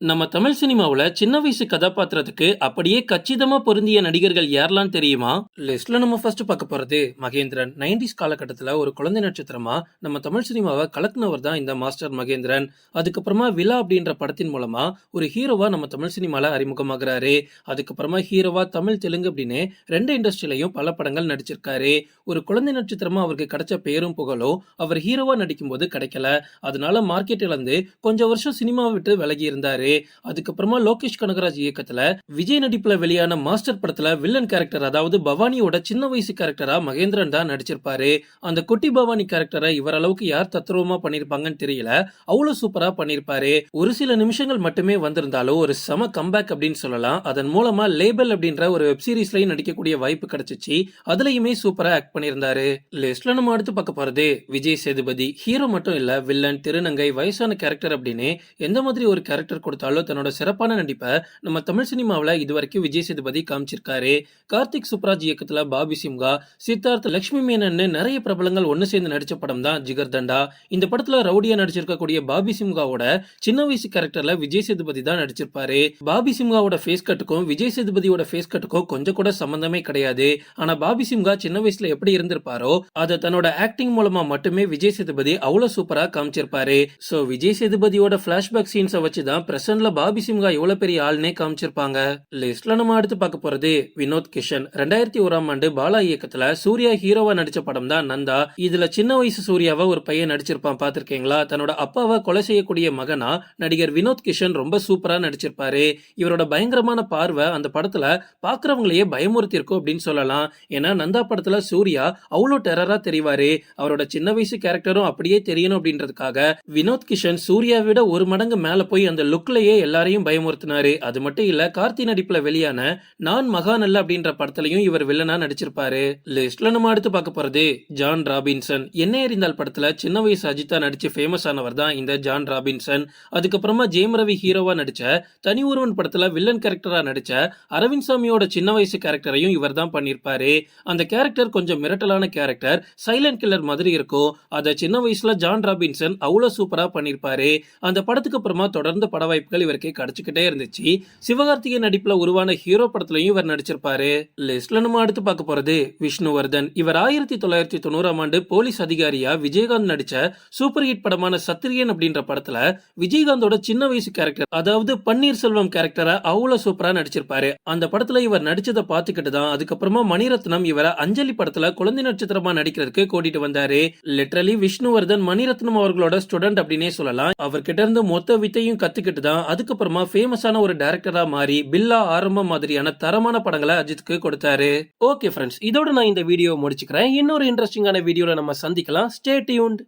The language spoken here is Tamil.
நம்ம தமிழ் சினிமாவில் சின்ன வயசு கதாபாத்திரத்துக்கு அப்படியே கச்சிதமாக பொருந்திய நடிகர்கள் யாரெல்லாம் தெரியுமா? லிஸ்ட்ல நம்ம ஃபர்ஸ்ட் பார்க்க போகிறது மகேந்திரன். நைன்டிஸ் காலகட்டத்தில் ஒரு குழந்தை நட்சத்திரமா நம்ம தமிழ் சினிமாவை கலக்குனவர் தான் இந்த மாஸ்டர் மகேந்திரன். அதுக்கப்புறமா விழா அப்படின்ற படத்தின் மூலமா ஒரு ஹீரோவா நம்ம தமிழ் சினிமாவில் அறிமுகமாகிறாரு. அதுக்கப்புறமா ஹீரோவா தமிழ் தெலுங்கு அப்படின்னு ரெண்டு இண்டஸ்ட்ரியிலையும் பல படங்கள் நடிச்சிருக்காரு. ஒரு குழந்தை நட்சத்திரமா அவருக்கு கிடைச்ச பேரும் புகழும் அவர் ஹீரோவா நடிக்கும்போது கிடைக்கல. அதனால மார்க்கெட் இழந்து கொஞ்சம் வருஷம் சினிமாவை விட்டு விலகி இருந்தாரு. அதுக்கப்புறமா லோகேஷ் கனகராஜ் இயக்கத்துல விஜய் நடிப்புல வெளியான மாஸ்டர் படத்துல வில்லன் கேரக்டர் அதாவது பவானியோட சின்ன வயசு கேரக்டரா மகேந்திரன் தான் நடிச்சிருப்பாரு. அந்த குட்டி பவானி கேரக்டரை இவர் அளவுக்கு யார் தத்ரூபமா பண்ணிருப்பாங்கன்னு தெரியல. அவ்வளவு சூப்பரா பண்ணிருப்பாரு. ஒரு சில நிமிஷங்கள் மட்டுமே வந்திருந்தாலும் ஒரு செம கம்பேக் அப்படின்னு சொல்லலாம். அதன் மூலமா லேபல் அப்படின்ற ஒரு வெப் சீரிஸ்லயும் நடிக்கக்கூடிய வாய்ப்பு கிடைச்சிச்சு. அதுலயுமே சூப்பரா ஆக்ட் பண்ணியிருந்தாரு. லிஸ்ட்ல நம்ம அடுத்து பார்க்க போறது விஜய் சேதுபதி. ஹீரோ மட்டும் இல்ல வில்லன் திருநங்கை வயசான கேரக்டர் அப்படின்னு எந்த மாதிரி ஒரு கேரக்டர் கொடுத்தாலும் தன்னோட சிறப்பான நடிப்பை நம்ம தமிழ் சினிமாவில் இதுவரைக்கும் விஜய் சேதுபதி காமிச்சிருக்காரு. கார்த்திக் சுப்ராஜ் இயக்கத்துல பாபி சிம்கா சித்தார்த் லக்ஷ்மி மேனன்னு நிறைய பிரபலங்கள் ஒன்று சேர்ந்து நடிச்ச படம் தான் ஜிகர் தண்டா. இந்த படத்துல ரவுடியா நடிச்சிருக்கக்கூடிய பாபி சிம்காவோட சின்ன வயசு கேரக்டரில் விஜய் சேதுபதி தான் நடிச்சிருப்பாரு. பாபி சிம்காவோட ஃபேஸ் கட்டுக்கும் விஜய் சேதுபதியோட ஃபேஸ் கட்டுக்கும் கொஞ்சம் கூட சம்மந்தமே கிடையாது. ஆனா பாபி சிம்கா சின்ன வயசுல எப்படி இருந்திருப்பாரோ அதை தன்னோட ஆக்டிங் மூலமா மட்டுமே விஜய் சேதுபதி அவ்வளவு சூப்பரா காமிச்சிருப்பாரு. சோ விஜய் சேதுபதியோட பிளாஷ்பேக் சீன்ஸை வச்சு தான் பிரசன்ட்ல பாபி சிம்ஹா எவ்வளவு பெரிய ஆள்னே காமிச்சிருப்பாங்க. லிஸ்ட்ல நம்ம அடுத்து பார்க்க போறது வினோத் கிஷன். ரெண்டாயிரத்தி ஓராம் ஆண்டு பாலா இயக்கத்துல சூர்யா ஹீரோவா நடிச்ச படம் தான் நந்தா. இதுல சின்ன வயசு சூர்யாவை ஒரு பையன் நடிச்சிருப்பான் பாத்திருக்கீங்களா தன்னோட அப்பாவை கொலை செய்யக்கூடிய மகனா நடிகர் வினோத் கிஷன் ரொம்ப சூப்பரா நடிச்சிருப்பாரு. இவரோட பயங்கரமான பார்வை அந்த படத்துல பாக்குறவங்களையே பயமுறுத்தி இருக்கும் அப்படின்னு சொல்லலாம். ஏன்னா நந்தா படத்துல சூர்யா அவ்வளோ டெரரா தெரிவாரு. அவரோட சின்ன வயசு கேரக்டரும் அப்படியே தெரியணும் அப்படின்றதுக்காக வினோத் கிஷன் சூர்யா விட ஒரு மடங்கு மேல போய் அந்த படத்திலேயே எல்லாரையும் பயமுறுத்தினாரு. அது மட்டும் இல்ல கார்த்தி நடிப்புல வெளியான நான் மகாநல்ல அப்படின்ற படத்திலையும் இவர் வில்லனா நடிச்சிருப்பாரு. லிஸ்ட்ல நம்ம அடுத்து பார்க்க போறது ஜான் ராபின்சன். என்ன எறிந்தால் படத்துல சின்ன வயசு அஜித்தா நடிச்சு ஃபேமஸ் ஆனவர் தான் இந்த ஜான் ராபின்சன். அதுக்கப்புறமா ஜெயம் ரவி ஹீரோவா நடிச்ச தனி ஒருவன் படத்துல வில்லன் கேரக்டரா நடிச்ச அரவிந்த் சாமியோட சின்ன வயசு கேரக்டரையும் இவர் தான் பண்ணிருப்பாரு. அந்த கேரக்டர் கொஞ்சம் மிரட்டலான கேரக்டர் சைலண்ட் கில்லர் மாதிரி இருக்கும். அதை சின்ன வயசுல ஜான் ராபின்சன் அவ்வளவு சூப்பரா பண்ணிருப்பாரு. அந்த படத்துக்கு அப்புறமா தொடர்ந்து பட வாய்ப்புகள் இவருக்கு கிடைச்சிக்கிட்டே இருந்துச்சு. சிவகார்த்திகேயன் நடிப்புல உருவான ஹீரோ படத்துலயும் இவர் நடிச்சிருப்பாரு. லிஸ்ட்ல நம்ம அடுத்து பார்க்க போறது விஷ்ணுவர்தன். இவர் ஆயிரத்தி தொள்ளாயிரத்தி தொண்ணூறாம் ஆண்டு போலீஸ் அதிகாரியா விஜயகாந்த் நடிச்ச சூப்பர் ஹிட் படமான சத்திரியன் அப்படின்ற படத்துல விஜயகாந்தோட சின்ன வயசு கேரக்டர் அதாவது பன்னீர் செல்வம் கேரக்டரை அவ்வளவு சூப்பரா நடிச்சிருப்பாரு. அந்த படத்துல இவர் நடிச்சதை பார்த்துக்கிட்டு தான் அதுக்கப்புறமா மணிரத்னம் இவரை அஞ்சலி படத்துல குழந்தை நட்சத்திரமா நடிக்கிறதுக்கு கூட்டிட்டு வந்தாரு. லிட்டரலி விஷ்ணுவர்தன் மணிரத்னம் அவர்களோட ஸ்டூடெண்ட் அப்படின்னே சொல்லலாம். அவர்கிட்ட இருந்து மொத்த வித்தையும் கத்துக்கிட்டு தான். அதுக்கப்புறமா ஃபேமஸான ஒரு டேரக்டரா மாறி பில்லா ஆரம்பம் மாதிரியான தரமான படங்களை அஜித்துக்கு கொடுத்தாரு. ஓகே ஃப்ரெண்ட்ஸ் இதோட நான் இந்த வீடியோ முடிச்சுக்கிறேன். இன்னொரு இன்ட்ரெஸ்டிங்கான வீடியோவில் நம்ம சந்திக்கலாம். Stay tuned